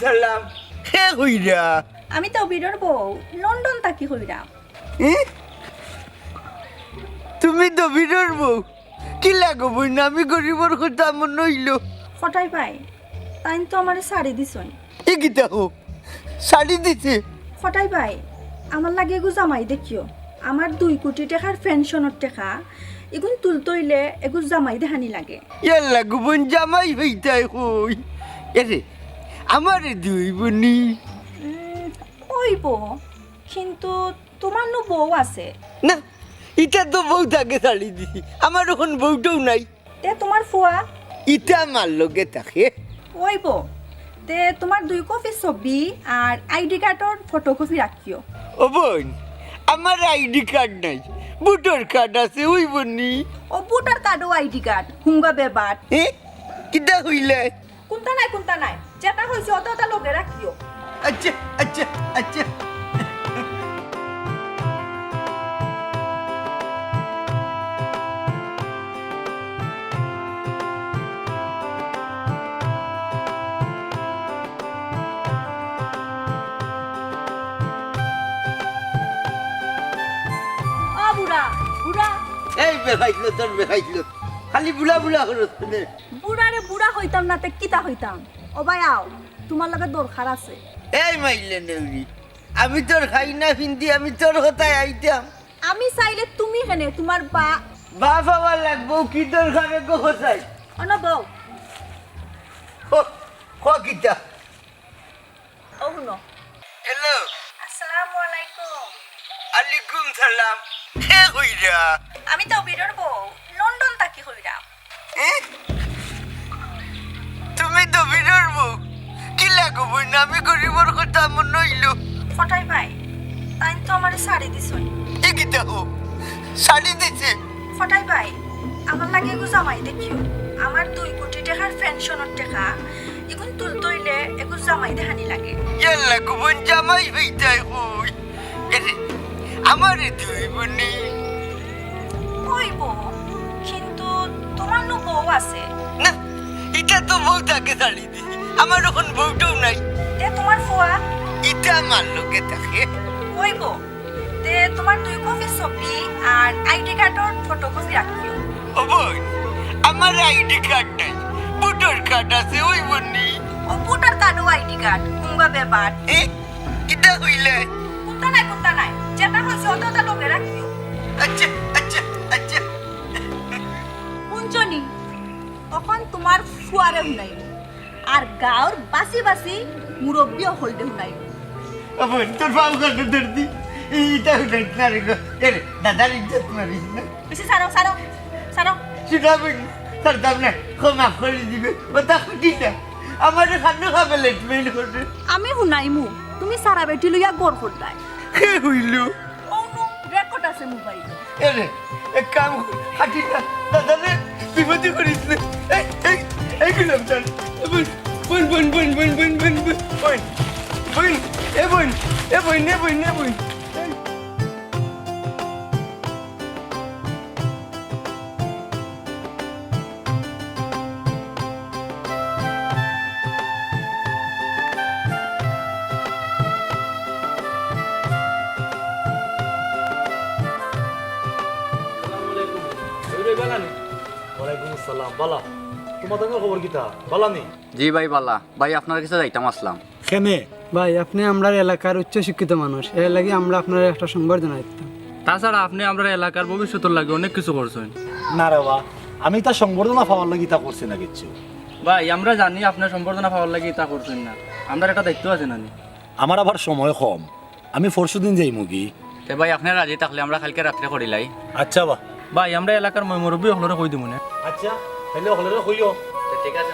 সালাম হে হইরা। আমি তো বিরর বউ লন্ডন থাকি হইরাম? তুমি তো বিরর বউ। কি লাগো বই না আমি গরিবর কথা মন হইল। ফটাই পাই? তাই তো আমার শাড়ি দিছই এ গীতা হো শাড়ি দিছে। ফটাই পাই? আমার লাগে এগু জামাই দেখিও। আমার দুই কোটি টাকার পেনশনের টাকা। এগুন তুলতইলে এগু জামাই দেহানি লাগে। ইয়াল্লা গুবন জামাই হইতাই হই। এরে আমারে দুই বনি ওইব কিন্তু তোমার নো বউ আছে। না ইটা তো বউ থাকে শাড়ি দিছি আমার এখন বউটাও নাই। তে তোমার ফুয়া? ইটা আমার লগে থাকে। ওইব তে তোমার দুই কপি ছবি আর আইডি কার্ডর ফটোকপি রাখিও ও বোন আমার আইডি কার্ড নাই ভোটার কার্ড আছে ওই বনি ও ভোটার কার্ড ও আইডি কার্ড হুঙ্গা বেবার এ কিটা হইলে? কোনটা নাই কোনটা নাই? যেটা হয়েছে অত ওটা লগে রাখিও। আচ্ছা আচ্ছা আচ্ছা। বুড়া বুড়া। এই বেখাইলো তোর বেখাইলো খালি বুলা বুলা করছ নে বুড়ারে বুড়া হইতাম না তে কিতা হইতাম? ও ভাই আও। তোমার লগে দরকার আছে। এই মাইলে নেউরি আমি তোর খাই না ফিন্দি আমি তোর কথায় আইতাম। আমি চাইলে তুমি হেনে তোমার বা বা বাবা লাগবো কি তোর ঘরে গো কোথায়? অন বউ ক কিটা ও শুনো। হ্যালো। আসসালামু আলাইকুম। আলাইকুম সালাম। হইরা আমি তো বিরর বউ লন্ডন এ? তুমি তো বিরর বউ কি লাগো বই না আমি গরিবর কথা মন হইল। ফটাই ভাই তাই তো আমার শাড়ি এ কিটা হো শাড়ি দিছে। ফটাই ভাই আমার লাগে এগু জামাই দেখিও। আমার দুই কোটি টাকার পেনশনের টাকা এগুন তুলতইলে এগু জামাই দেহানি লাগে। ইয়াল্লা গুবন জামাই হইতাই হই। আমারে দুই বনি। ওইব কিন্তু তোমার নো বউ আছে। না এটা তো বউ থাকে শাড়ি দিছি। আমার এখন বউটাও নাই। তে তোমার ফুয়া? এটা আমার লোকে থাকে। ওইব তে তোমার দুই কপি ছবি আর আইডি কার্ডর ফটোকপি রাখিও। ও বোন আমার আইডি কার্ড নাই। ভোটার কার্ড আছে ওই বনি ও ভোটার কার্ড ও আইডি কার্ড হুঙ্গা বেবার এ কিটা হইলে? কোনটা নাই কোনটা নাই। যেটা হয়েছে অত ওটা লগে রাখিও। আচ্ছা আচ্ছা আচ্ছা। কুঞ্জনি তখন তোমার ফুয়ারে শুনাইব আর গাঁৱৰ বাচি বাচি মুৰব্বীও হলদে বোন তোর বাবু কার্ড ধরতি। এটা হইলে না রে এরে দাদার ইজ্জত মারিস না। বেছি চাৰ চাৰ চাৰ সেটা তার দাম না ক্ষমা করে দিবে। ওটা খুঁটি না। আমার খাদ্য খাবে লেটমেন্ট করে আমি শুনাইমু তুমি চাৰা বেটি লইয়া গড় করলাই। কে হইল। ৰেকৰ্ড আছে মোবাইল এরে এক কাম হাঁটি না। দাদা রে বিপদে করিস না। এই এই এই গুলাম বোন বোন বোন বোন বোন বোন বোন বোন বোন বোন এ বোন এ বোন এ বোন এ বোন ওয়ালাইকুম আসসালাম বালা তোমার তোমার খবর কিতা? বালা নি? জি ভাই বালা। ভাই আপনার কাছে যাইতাম আসলাম। কেনে? ভাই আপনি আমরা এলাকার উচ্চ শিক্ষিত মানুষ। এর লাগি আমরা আপনার একটা সংবর্ধনা দিতাম। তাছাড়া আপনি আমরা এলাকার ভবিষ্যতের লাগে অনেক কিছু করছেন। না রে বা আমি তার সংবর্ধনা পাওয়ার লাগি তা করছি না কিচ্ছু। ভাই আমরা জানি আপনার সম্বর্ধনা পাওয়ার লাগে তা করছেন না। আমরা একটা দায়িত্ব আছে নানি আমার আবার সময় কম। আমি পরশু দিন যাই মুগি। তে ভাই আপনি রাজি থাকলে আমরা কালকে রাত্রে করিলাই। আচ্ছা বা। ভাই আমরা এলাকার মই মুরব্বী হলরে কই দিব না? আচ্ছা। Hello, hello, kuyo. Titigas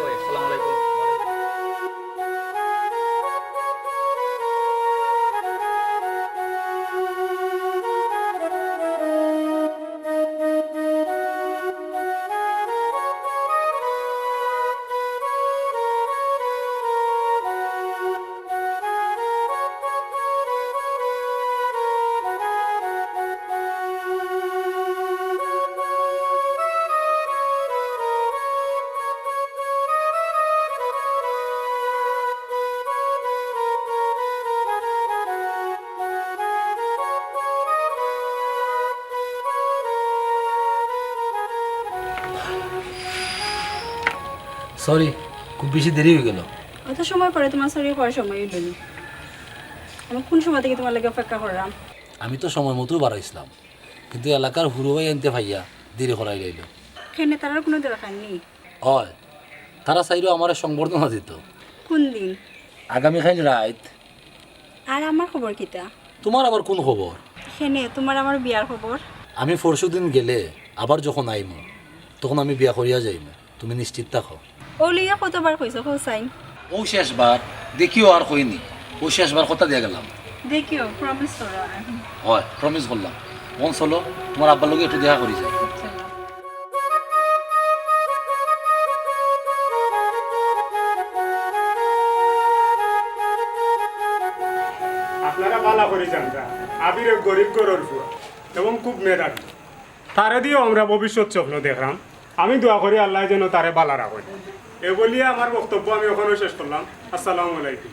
sorry খুব বেশি দেরি হয়ে গেল। অত সময় পরে তোমার শরীর করার সময় হইল আমি কোন সময় থেকে তোমার লাগে অপেক্ষা করলাম? আমি তো সময় মতো বাড়াইছিলাম কিন্তু এলাকার হুরু ভাই আনতে ভাইয়া দেরি করাই রইল। সেখানে তার কোনো দরকার নেই হয় তারা চাইলেও আমার সংবর্ধনা দিত। কোন দিন? আগামীখান রাত। আর আমার খবর কিতা? তোমার আবার কোন খবর? সেনে তোমার আমার বিয়ার খবর? আমি পরশু দিন গেলে আবার যখন আইমু তখন আমি বিয়া করিয়া যাইমু। তুমি নিশ্চিত থাকো। ও লিয়া কতবার কইছো? হোসাইন ও শেষবার দেখিও আর কইনি। ও শেষবার কথা দিয়ে গেলাম। দেখিও প্রমিস করো হয় প্রমিস করলাম। মন চলো তোমার আব্বার লগে একটু দেখা করি যাই। আপনারা বালা করে জানতা আবির এক গরিব গরর ফুয়া এবং খুব মেধাবী। তারে দিয়েও আমরা ভবিষ্যৎ স্বপ্ন দেখলাম। আমি দোয়া করি আল্লাহ যেন তারে বালা রাখেন এ বলিয়ে আমার বক্তব্য আমি ওখানে শেষ করলাম। আসসালামু আলাইকুম।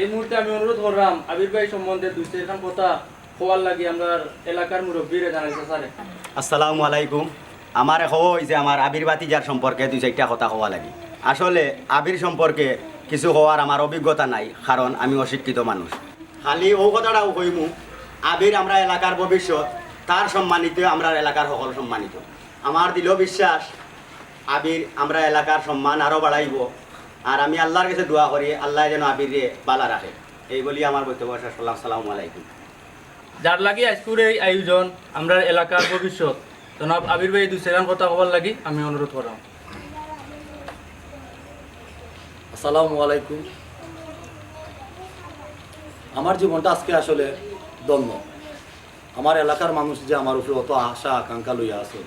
এই মুহূর্তে আমি অনুরোধ করলাম আবির ভাই সম্বন্ধে দুই চারখান কথা খোয়ার লাগি আমরা এলাকার মুরব্বীরে জানাইছে স্যারে। আসসালামু আলাইকুম। আমার হই যে আমার আবির বাতিজার সম্পর্কে দুই চারটা কথা হওয়া লাগে। আসলে আবির সম্পর্কে কিছু হওয়ার আমার অভিজ্ঞতা নাই কারণ আমি অশিক্ষিত মানুষ। খালি ও কথাটাও কইমু আবির আমরা এলাকার ভবিষ্যৎ তার সম্মানিত আমরা এলাকার সকল সম্মানিত। আমার দিল বিশ্বাস আবির আমরা এলাকার সম্মান আরও বাড়াইব। আর আমি আল্লাহর কাছে দোয়া করি আল্লাহ যেন আবিরে বালা রাখে। এই বলি আমার বক্তব্য শেষ করলাম। সালামু আলাইকুম। যার লাগি আজকের এই আয়োজন আমরা এলাকার ভবিষ্যৎ। জনাব আবির ভাই দুই চারখান কথা খবর লাগি আমি অনুরোধ করলাম। আসসালামু আলাইকুম। আমার জীবনটা আজকে আসলে দ্বন্দ্ব আমার এলাকার মানুষ যে আমার উপরে অত আশা আকাঙ্ক্ষা লইয়া আছে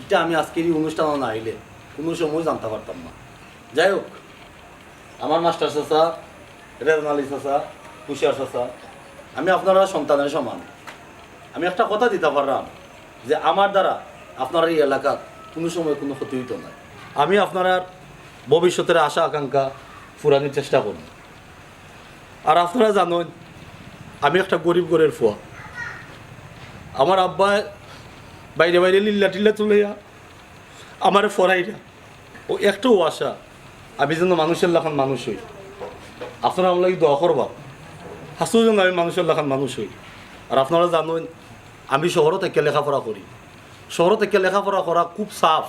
এটা আমি আজকের এই অনুষ্ঠানে না আইলে কোনো সময় জানতে পারতাম না। যাই হোক, আমার মাস্টার চাচা রেজন আলী চাচা কুশিয়ার চাচা, আমি আপনারা সন্তানের সমান। আমি একটা কথা দিতে পারলাম যে আমার দ্বারা আপনার এই এলাকার কোনো সময় কোনো ক্ষতি হইতো না। আমি আপনার ভবিষ্যতের আশা, আকাঙ্ক্ষা ফুরানোর চেষ্টা করুন আর আপনারা জানেন, আমি একটা গরিব ঘরের ফুয়া। আমার আব্বা বাইরে বাইরে লিল্লা টিল্লা তুলে আমার ফরাইরা। ও একটু আশা আমি যেন মানুষের লাখান মানুষ হই। আপনারা আমার দোয়া করবা। হাসু যেন আমি মানুষের লাখান মানুষ হই। আর আপনারা জানেন, আমি শহর থেকে লেখাপড়া করি। শহর থেকে লেখাপড়া করা খুব সাফ।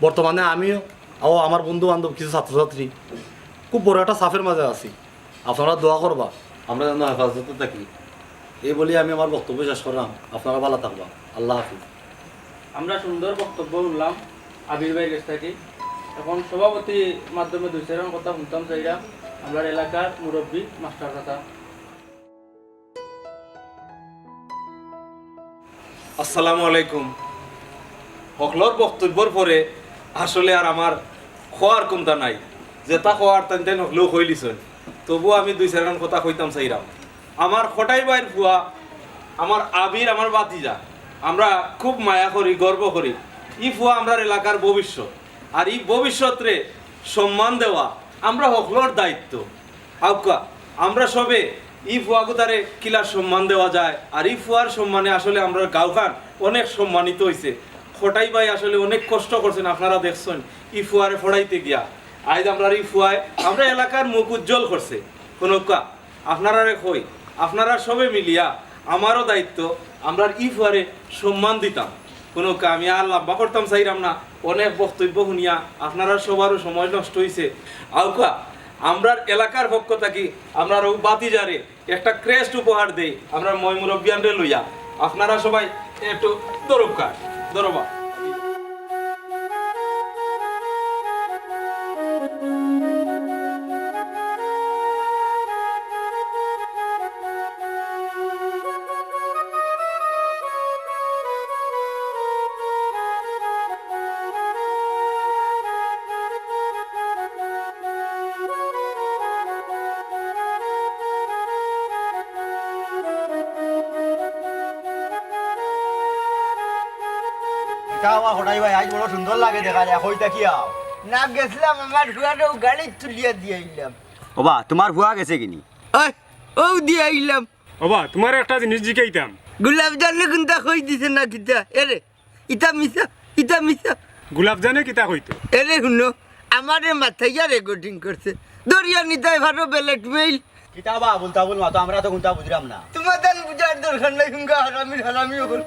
বর্তমানে আমিও, ও আমার বন্ধু বান্ধব কিছু ছাত্রছাত্রী, খুব বড় একটা সাফের মাঝে আছি। আপনারা দোয়া করবা। আমরা যেন হেফাজতে থাকি। এই বলি আমি আমার বক্তব্য শেষ করলাম। আপনারা ভালো থাকবা। আল্লাহ হাফিজ। আমরা সুন্দর বক্তব্য শুনলাম আবির ভাইয়ের কাছ থেকে। এখন সভাপতি মাধ্যমে দুই চারখান কথা শুনতাম চাইরা আমরা এলাকার মুরব্বী মাস্টার কথা। আসসালামু আলাইকুম। হকলর বক্তব্যর পরে আসলে আর আমার খোয়ার কোনটা নাই যেটা খোয়ার টান টান হকলেও কইলিছেন তবু আমি দুই চারখান কথা কইতাম চাইরাম। আমার খটাই বাইর ফুয়া আমার আবির আমার বাতিজা আমরা খুব মায়া করি, গর্ব করি। ই ফুয়া আমরা এলাকার ভবিষ্যৎ। আর এই ভবিষ্যৎরে সম্মান দেওয়া আমরা হকলর দায়িত্ব। আউকা আমরা সবে ই ফুয়াগুতারে কিলার সম্মান দেওয়া যায়। আর ই ফুয়ার সম্মানে আসলে আমরা গাঁওখান অনেক সম্মানিত হয়েছে খটাই ভাই আসলে অনেক কষ্ট করছেন, আপনারা দেখছেন ই ফুয়ারে ফড়াইতে গিয়া। আজ আমরা ই ফুয়ায়, আমরা এলাকার মুখ উজ্জ্বল করছে। কোনকা আপনারা রে কই? আপনারা সবে মিলিয়া আমারও দায়িত্ব আমরা ইফারে সম্মান দিতাম। কোনো আমি আর করতাম, চাইরাম না। অনেক বক্তব্য শুনিয়া আপনারা সবারও সময় নষ্ট হয়েছে আউকা আমরার এলাকার পক্ষ থাকি, আমরা ও বাতিজারে একটা ক্রেস্ট উপহার দেই, আমরা ময়মুরব্বিয়ানরে লইয়া। আপনারা সবাই একটু দরকার দরবা। কাওয়া হঠাই ভাই আজ বড় সুন্দর লাগে দেখা যায় হইতা কি আও? না গেছিলাম আমার ভুয়াটাও গাড়ি তুলিয়া দিয়ে আইলাম। ওবা তোমার ভুয়া গেছে কিনি? ওই ও দিয়ে আইলাম। ওবা তোমার একটা জিনিস জিকাইতাম। গোলাপ জানে কোনটা কই দিছে না কিতা? এরে ইটা মিছা ইটা মিছা। গোলাপ জানে কিতা হইতো এরে শুনো আমারে মাথাইয়া রেকর্ডিং করছে। দরিয়া নিতাই ভালো বেলেট মেইল কিতাবা আবুল তাবুল মাতো আমরা তো কোনটা বুঝলাম না। তোমার দান বুঝার দরকার নাই হুঙ্গা হারামির হারামি হল।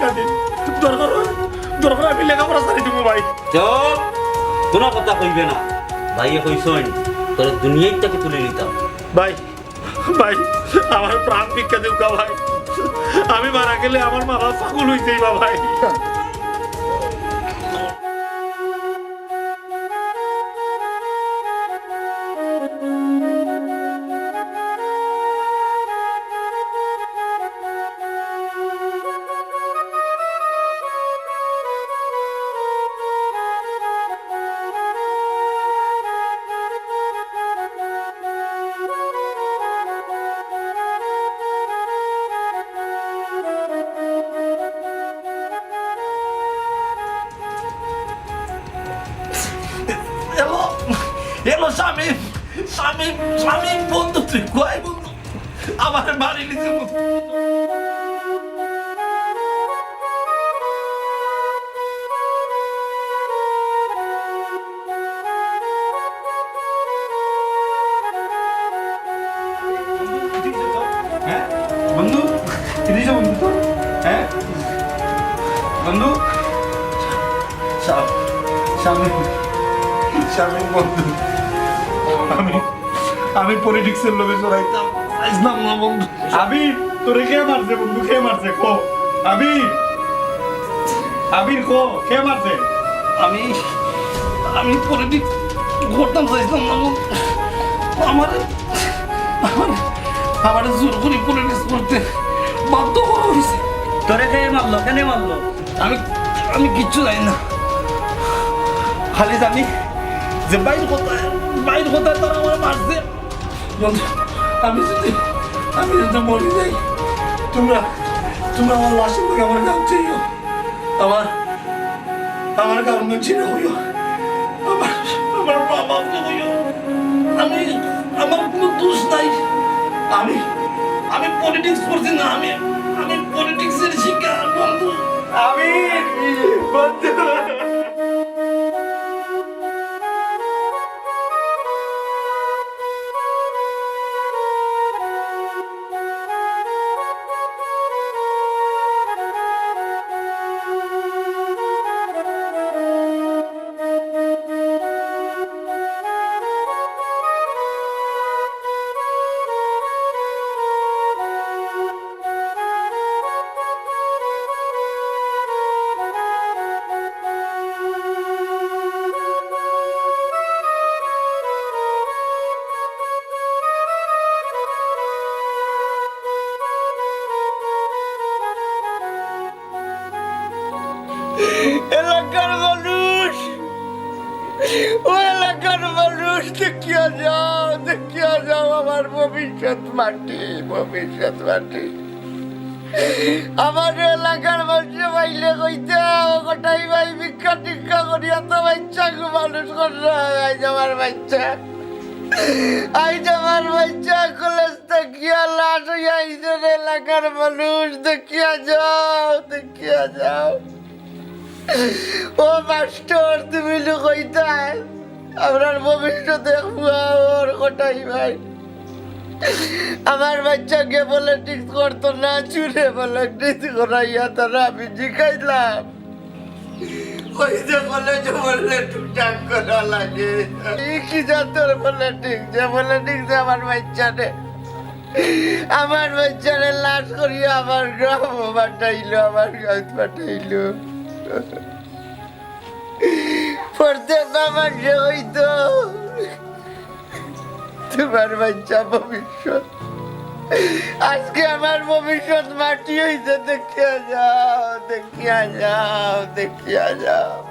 চারটা আমার ভিক্ষা দিন দরকার দরকার আমি লেখাপড়া সারি দিব ভাই। চুপ কোনো কথা কইবে না। ভাইয়ে কইসইন তোর দুনিয়াটাকে তুলে নিতাম ভাই ভাই আমার প্রাণ ভিক্ষা দেব ভাই। আমি মারা গেলে আমার মা বাবা পাগল হইতেই বা ভাই। স্বামী স্বামী স্বামী, বন্ধু, তুই কয় বন্ধু? আমার বাড়ি নিচে হ্যাঁ বন্ধু চিনিস বন্ধু তো? হ্যাঁ বন্ধু স্বামী স্বামী বন্ধু। আমি আমি পলিটিক্সের লোকে চড়াইতাম। না, বন্ধু। আবির তোরে কে মারছে, বন্ধু? কে মারছে? কো। আবির আবির কো। কে মারছে? আমি আমি পলিটিক্স করতাম চাইতাম না আমার আমার আমার জোর করে পলিটিক্স করতে বাধ্য করা হয়েছে। তোরে কে মারলো? কেন মারলো? আমি আমি কিচ্ছু জানি না। খালি জানি যে বাইর কোথায় বাইর কোথায় তারা আমার মারছে। আমি যদি আমি যদি মরে যাই, তোমরা তোমরা আমার লাশের থেকে আমার গান চাইও। আমার আমার গান ছিল হইও। আমার আমার মা বাপকে হইও আমি আমার কোনো দোষ নাই। আমি আমি পলিটিক্স করছি না, আমি আমি পলিটিক্সের শিকার, বন্ধু। আবির বন্ধু ভবিষ্যৎ মাটি ভবিষ্যৎ মাটি। আমার এলাকার মানুষ পাইলে কইতে গোটাই ভাই ভিক্ষা টিক্ষা করিয়া তো বাচ্চা মানুষ করছে আইজ আমার বাচ্চা। আইজ আমার বাচ্চা, কলেজ দেখিয়া লাশ হইয়া আইসের এলাকার মানুষ। দেখিয়া যাও দেখিয়া যাও। ও মাস্টার, তুমি লুকাইতাই আপনার ভবিষ্যৎ দেখব ওর কোটাই ভাই। আমার বাচ্চাকে পলিটিক্স করতো না, চুরে পলিটিক্স করাইয়া তারা আমি জিখাইলাম ওই যে টুকটাক করা লাগে। যে আমার আমার আমার আমার গাছ আমার যে হইতো। তোমার যা ভবিষ্যৎ। আজকে আমার ভবিষ্যৎ মাটি হইতে দেখিয়া যাও দেখিয়া যাও দেখিয়া যাও।